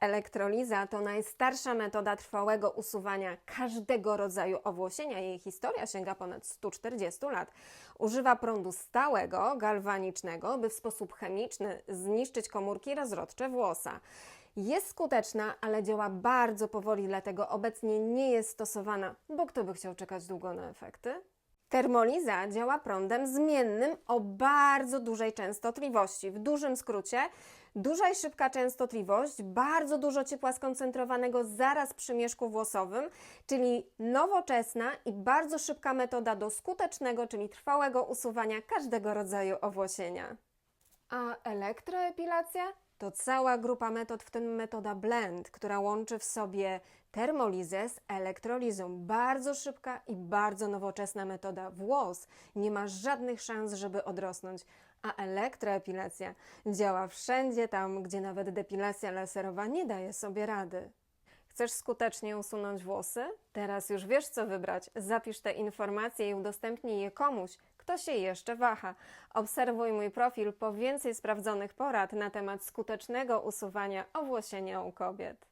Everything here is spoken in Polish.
Elektroliza to najstarsza metoda trwałego usuwania każdego rodzaju owłosienia. Jej historia sięga ponad 140 lat. Używa prądu stałego, galwanicznego, by w sposób chemiczny zniszczyć komórki rozrodcze włosa. Jest skuteczna, ale działa bardzo powoli, dlatego obecnie nie jest stosowana, bo kto by chciał czekać długo na efekty? Termoliza działa prądem zmiennym o bardzo dużej częstotliwości. W dużym skrócie, duża i szybka częstotliwość, bardzo dużo ciepła skoncentrowanego zaraz przy mieszku włosowym, czyli nowoczesna i bardzo szybka metoda do skutecznego, czyli trwałego usuwania każdego rodzaju owłosienia. A elektroepilacja? To cała grupa metod, w tym metoda blend, która łączy w sobie termolizę z elektrolizą. Bardzo szybka i bardzo nowoczesna metoda. Włos nie ma żadnych szans, żeby odrosnąć, a elektroepilacja działa wszędzie tam, gdzie nawet depilacja laserowa nie daje sobie rady. Chcesz skutecznie usunąć włosy? Teraz już wiesz, co wybrać. Zapisz te informacje i udostępnij je komuś, kto się jeszcze waha. Obserwuj mój profil po więcej sprawdzonych porad na temat skutecznego usuwania owłosienia u kobiet.